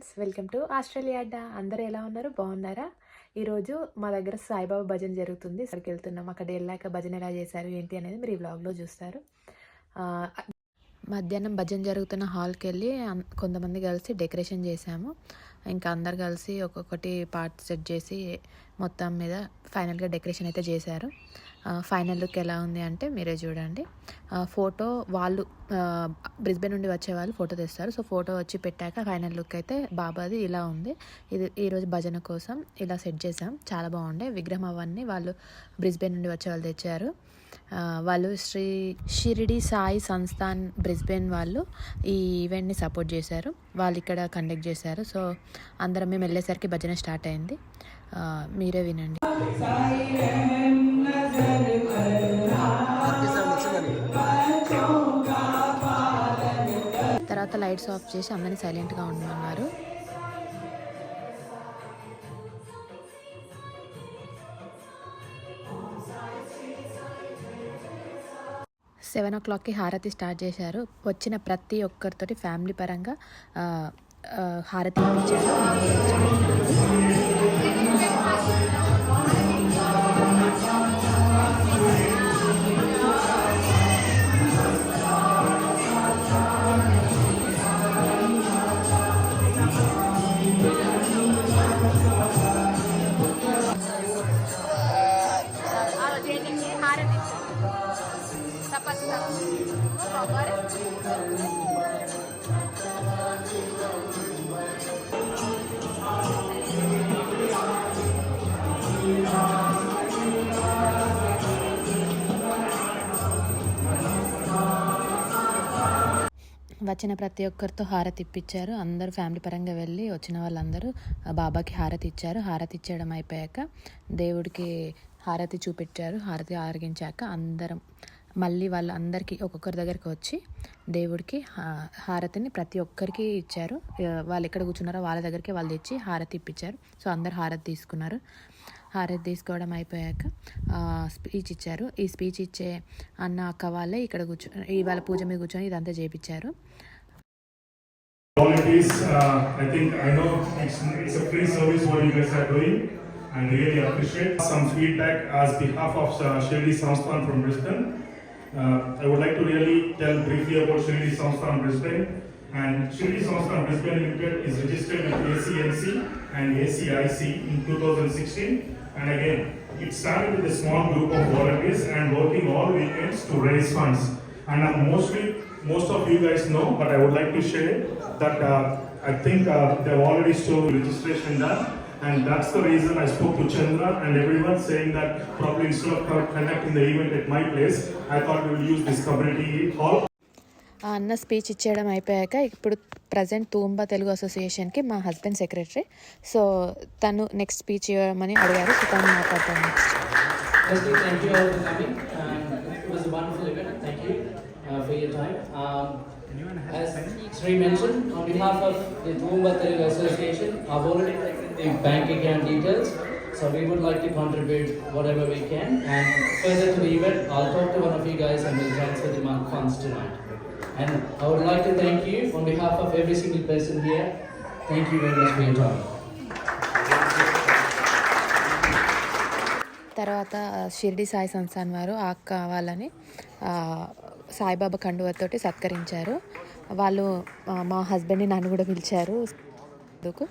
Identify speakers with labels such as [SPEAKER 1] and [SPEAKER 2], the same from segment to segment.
[SPEAKER 1] Friends welcome to Australia Adda. అందరూ ఎలా ఉన్నారు? బాగున్నారా? ఈరోజు మా దగ్గర సాయిబాబా భజన జరుగుతుంది. అక్కడికి వెళ్తున్నాం. అక్కడ వెళ్ళాక భజన ఎలా చేశారు ఏంటి అనేది మీరు ఈ బ్లాగ్లో చూస్తారు. మధ్యాహ్నం భజన జరుగుతున్న హాల్కి వెళ్ళి కొంతమంది కలిసి డెకరేషన్ చేశాము. ఇంకా అందరు కలిసి ఒక్కొక్కటి పార్ట్ సెట్ చేసి మొత్తం మీద ఫైనల్గా డెకరేషన్ అయితే చేశారు. ఫైనల్ లుక్ ఎలా ఉంది అంటే మీరే చూడండి. ఫోటో వాళ్ళు బ్రిస్బెన్ నుండి వచ్చే వాళ్ళు ఫోటో తెస్తారు. సో ఫోటో వచ్చి పెట్టాక ఫైనల్ లుక్ అయితే బాబాది ఇలా ఉంది. ఇది ఈరోజు భజన కోసం ఇలా సెట్ చేసాం చాలా బాగుండే. విగ్రహం అవన్నీ వాళ్ళు బ్రిస్బెన్ నుండి వచ్చే వాళ్ళు తెచ్చారు. వాళ్ళు శ్రీ షిరిడి సాయి సంస్థాన్ బ్రిస్బెన్ వాళ్ళు ఈ ఈవెంట్ని సపోర్ట్ చేశారు. వాళ్ళు ఇక్కడ కండక్ట్ చేశారు. సో అందరం మేము వెళ్ళేసరికి భజన స్టార్ట్ అయింది. మీరే వినండి. తర్వాత లైట్స్ ఆఫ్ చేసి అందరినీ సైలెంట్గా ఉండమన్నారు. సెవెన్ ఓ క్లాక్కి హారతి స్టార్ట్ చేశారు. వచ్చిన ప్రతి ఒక్కరితోటి ఫ్యామిలీ పరంగా హారతి ఇప్పించారు. వచ్చిన ప్రతి ఒక్కరితో హారతి ఇప్పించారు. అందరూ ఫ్యామిలీ పరంగా వెళ్ళి వచ్చిన వాళ్ళందరూ ఆ బాబాకి హారతి ఇచ్చారు. హారతి ఇచ్చడం అయిపోయాక దేవుడికి హారతి చూపించారు హారతి ఆరగించాక అందరం మళ్ళీ వాళ్ళందరికీ ఒక్కొక్కరి దగ్గరికి వచ్చి దేవుడికి హారతిని ప్రతి ఒక్కరికి ఇచ్చారు. వాళ్ళు ఎక్కడ కూర్చున్నారో వాళ్ళ దగ్గరికి వాళ్ళు తెచ్చి హారతి ఇప్పించారు. సో అందరు హారతి తీసుకున్నారు. హారతి తీసుకోవడం అయిపోయాక స్పీచ్ ఇచ్చారు. ఈ స్పీచ్ ఇచ్చే అన్న అక్క వాళ్ళే ఇక్కడ కూర్చొని ఇవాళ పూజ మీద కూర్చొని ఇదంతా చేపించారు.
[SPEAKER 2] Uh, I think, I know it's, it's a free service what you guys are doing. And really appreciate some feedback as behalf of uh, Shirdi Samsthan from Brisbane. Uh, I would like to really tell briefly about Shirdi Samsthan Brisbane. And Shirdi Samsthan Brisbane Limited is registered with ACNC and ACIC in 2016. And again, it started with a small group of volunteers and working all weekends to raise funds. And uh, mostly, most of you guys know, but I would like to share that uh, I think uh, they've already shown registration done. And that's the reason I spoke to Chandra and everyone saying that probably instead of con- conducting the event at my place, I thought we will use this community hall.
[SPEAKER 1] ఆ అన్న speech ఇచ్చేయడం అయిపోయాక ఇప్పుడు present Toowoomba Telugu అసోసియేషన్కి మా husband secretary so తను next speech ఇవ్వమని అడిగారు సో తను మాట్లాడతాను next
[SPEAKER 3] Firstly, thank you all for coming. And it was a wonderful event. Thank you uh, for your time. Um, as Sri mentioned, on behalf of the Toowoomba Telugu Association, I've already taken the bank account details. So we would like to contribute whatever we can. And further to the event, I'll talk to one of you guys and we'll transfer the month funds tonight. And I would like to thank you on behalf of every single person here. Thank you very much for your time.
[SPEAKER 1] తర్వాత షిరిడి సాయి సంస్థాన్ వారు ఆ అక్క వాళ్ళని ఆ, సాయిబాబా కండువతోటి సత్కరించారు వాళ్ళు మా హస్బెండ్ని నన్ను కూడా పిలిచారు. అందుకు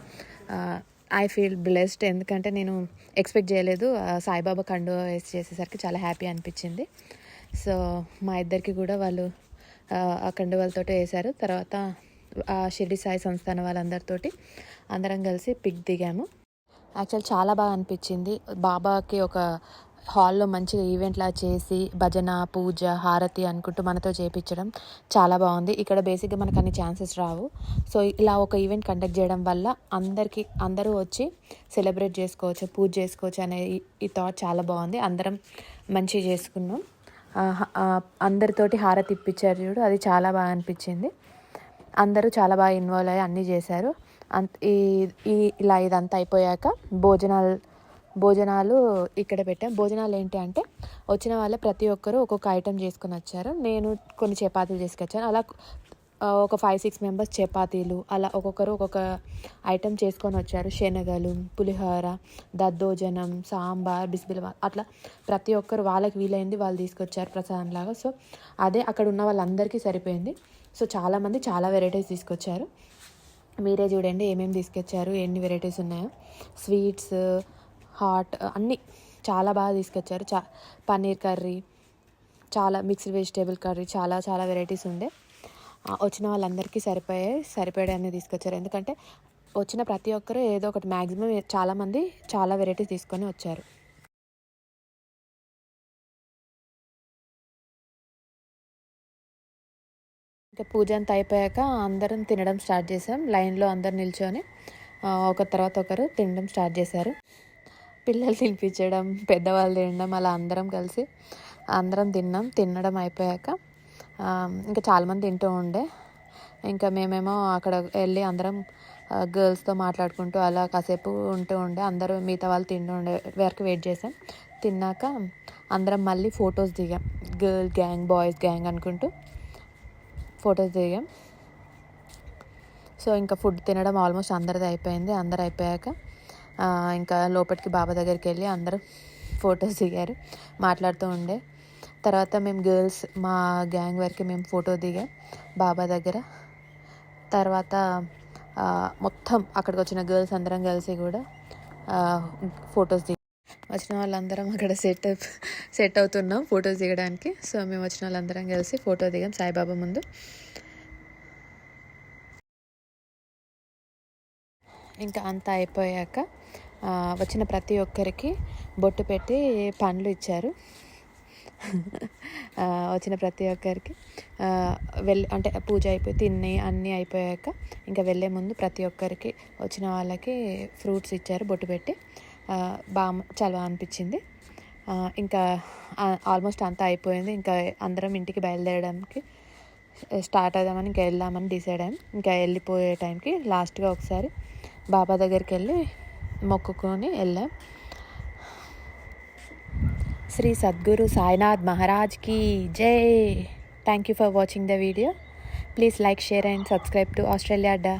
[SPEAKER 1] ఐ ఫీల్ బ్లెస్డ్ ఎందుకంటే నేను ఎక్స్పెక్ట్ చేయలేదు. సాయిబాబా కండు వేసి చేసేసరికి చాలా హ్యాపీ అనిపించింది. సో మా ఇద్దరికి కూడా వాళ్ళు ఆ, కండు కండువలతోటి వేశారు. తర్వాత ఆ షిరిడి సాయి సంస్థానం వాళ్ళందరితోటి అందరం కలిసి పిక్ దిగాము. యాక్చువల్ చాలా బాగా అనిపించింది. బాబాకి ఒక హాల్లో మంచిగా ఈవెంట్లా చేసి భజన పూజ హారతి అనుకుంటూ మనతో చేపించడం చాలా బాగుంది. ఇక్కడ బేసిక్గా మనకు అన్ని ఛాన్సెస్ రావు. సో ఇలా ఒక ఈవెంట్ కండక్ట్ చేయడం వల్ల అందరికీ అందరూ వచ్చి సెలబ్రేట్ చేసుకోవచ్చు పూజ చేసుకోవచ్చు అనే ఈ- ఈ థాట్ చాలా బాగుంది. అందరం మంచిగా చేసుకున్నాం. అందరితోటి హారతి ఇప్పించారు చూడు అది చాలా బాగా అనిపించింది. అందరూ చాలా బాగా ఇన్వాల్వ్ అయ్యి అన్నీ చేశారు. అంత ఈ ఇలా ఇదంతా అయిపోయాక భోజనాలు భోజనాలు ఇక్కడ పెట్టాం. భోజనాలు ఏంటి అంటే వచ్చిన వాళ్ళే ప్రతి ఒక్కరూ ఒక్కొక్క ఐటెం చేసుకుని వచ్చారు. నేను కొన్ని చపాతీలు చేసుకొచ్చాను. అలా ఒక ఫైవ్ సిక్స్ మెంబర్స్ చపాతీలు అలా ఒక్కొక్కరు ఒక్కొక్క ఐటెం చేసుకొని వచ్చారు. శనగలు పులిహోర దద్దోజనం సాంబార్ బిస్బిల్ అట్లా ప్రతి ఒక్కరు వాళ్ళకి వీలైంది వాళ్ళు తీసుకొచ్చారు ప్రసాదం లాగా సో అదే అక్కడ ఉన్న వాళ్ళందరికీ సరిపోయింది. సో చాలామంది చాలా వెరైటీస్ తీసుకొచ్చారు. మీరే చూడండి ఏమేమి తీసుకొచ్చారు ఎన్ని వెరైటీస్ ఉన్నాయో. స్వీట్స్ హాట్ అన్నీ చాలా బాగా తీసుకొచ్చారు. చా పన్నీర్ కర్రీ చాలా మిక్స్డ్ వెజిటేబుల్ కర్రీ చాలా చాలా వెరైటీస్ ఉండే. వచ్చిన వాళ్ళందరికీ సరిపోయే సరిపోయాయని తీసుకొచ్చారు. ఎందుకంటే వచ్చిన ప్రతి ఒక్కరు ఏదో ఒకటి మ్యాక్సిమం చాలామంది చాలా వెరైటీస్ తీసుకొని వచ్చారు. ఇంకా పూజ అంతా అయిపోయాక అందరం తినడం స్టార్ట్ చేసాం. లైన్లో అందరు నిల్చొని ఒక ఒకరి తర్వాత ఒకరు తినడం స్టార్ట్ చేశారు. పిల్లలు తినిపించడం పెద్దవాళ్ళు తినడం అలా అందరం కలిసి అందరం తిన్నాం. తినడం అయిపోయాక ఇంకా చాలామంది తింటూ ఉండే. ఇంకా మేమేమో అక్కడ వెళ్ళి అందరం గర్ల్స్తో మాట్లాడుకుంటూ అలా కాసేపు ఉంటూ ఉండే. అందరూ మిగతా వాళ్ళు తింటూ ఉండే వరకు వెయిట్ చేసాం. తిన్నాక అందరం మళ్ళీ ఫొటోస్ దిగాం. గర్ల్ గ్యాంగ్ బాయ్స్ గ్యాంగ్ అనుకుంటూ ఫొటోస్ దిగాం. సో ఇంకా ఫుడ్ తినడం ఆల్మోస్ట్ అందరిది అయిపోయింది. అందరు అయిపోయాక ఇంకా లోపలికి బాబా దగ్గరికి వెళ్ళి అందరూ ఫొటోస్ దిగారు మాట్లాడుతూ ఉండే. తర్వాత మేము గర్ల్స్ మా గ్యాంగ్ వరకు మేము ఫోటో దిగాం బాబా దగ్గర. తర్వాత మొత్తం అక్కడికి వచ్చిన గర్ల్స్ అందరం కలిసి కూడా ఫొటోస్ దిగాం. వచ్చిన వాళ్ళందరం అక్కడ సెట్ సెట్ అవుతున్నాం ఫొటోస్ దిగడానికి. సో మేము వచ్చిన వాళ్ళందరం కలిసి ఫోటో దిగాం సాయిబాబా ముందు. ఇంకా అంతా అయిపోయాక వచ్చిన ప్రతి ఒక్కరికి బొట్టు పెట్టి పండ్లు ఇచ్చారు. వచ్చిన ప్రతి ఒక్కరికి. వెళ్ళి అంటే పూజ అయిపోయి తిని అన్నీ అయిపోయాక ఇంకా వెళ్ళే ముందు ప్రతి ఒక్కరికి వచ్చిన వాళ్ళకి ఫ్రూట్స్ ఇచ్చారు బొట్టు పెట్టి. బాగా చాలా అనిపించింది. ఇంకా ఆల్మోస్ట్ అంతా అయిపోయింది. ఇంకా అందరం ఇంటికి బయలుదేరడానికి స్టార్ట్ అవుదామని ఇంకా వెళ్దామని డిసైడ్ అయ్యాం. ఇంకా వెళ్ళిపోయే టైంకి లాస్ట్గా ఒకసారి బాబా దగ్గరికి వెళ్ళి మొక్కుకొని వెళ్ళాం. శ్రీ సద్గురు సాయినాథ్ మహారాజ్కి జై. Thank you for watching the video please like share and subscribe to Australia Adda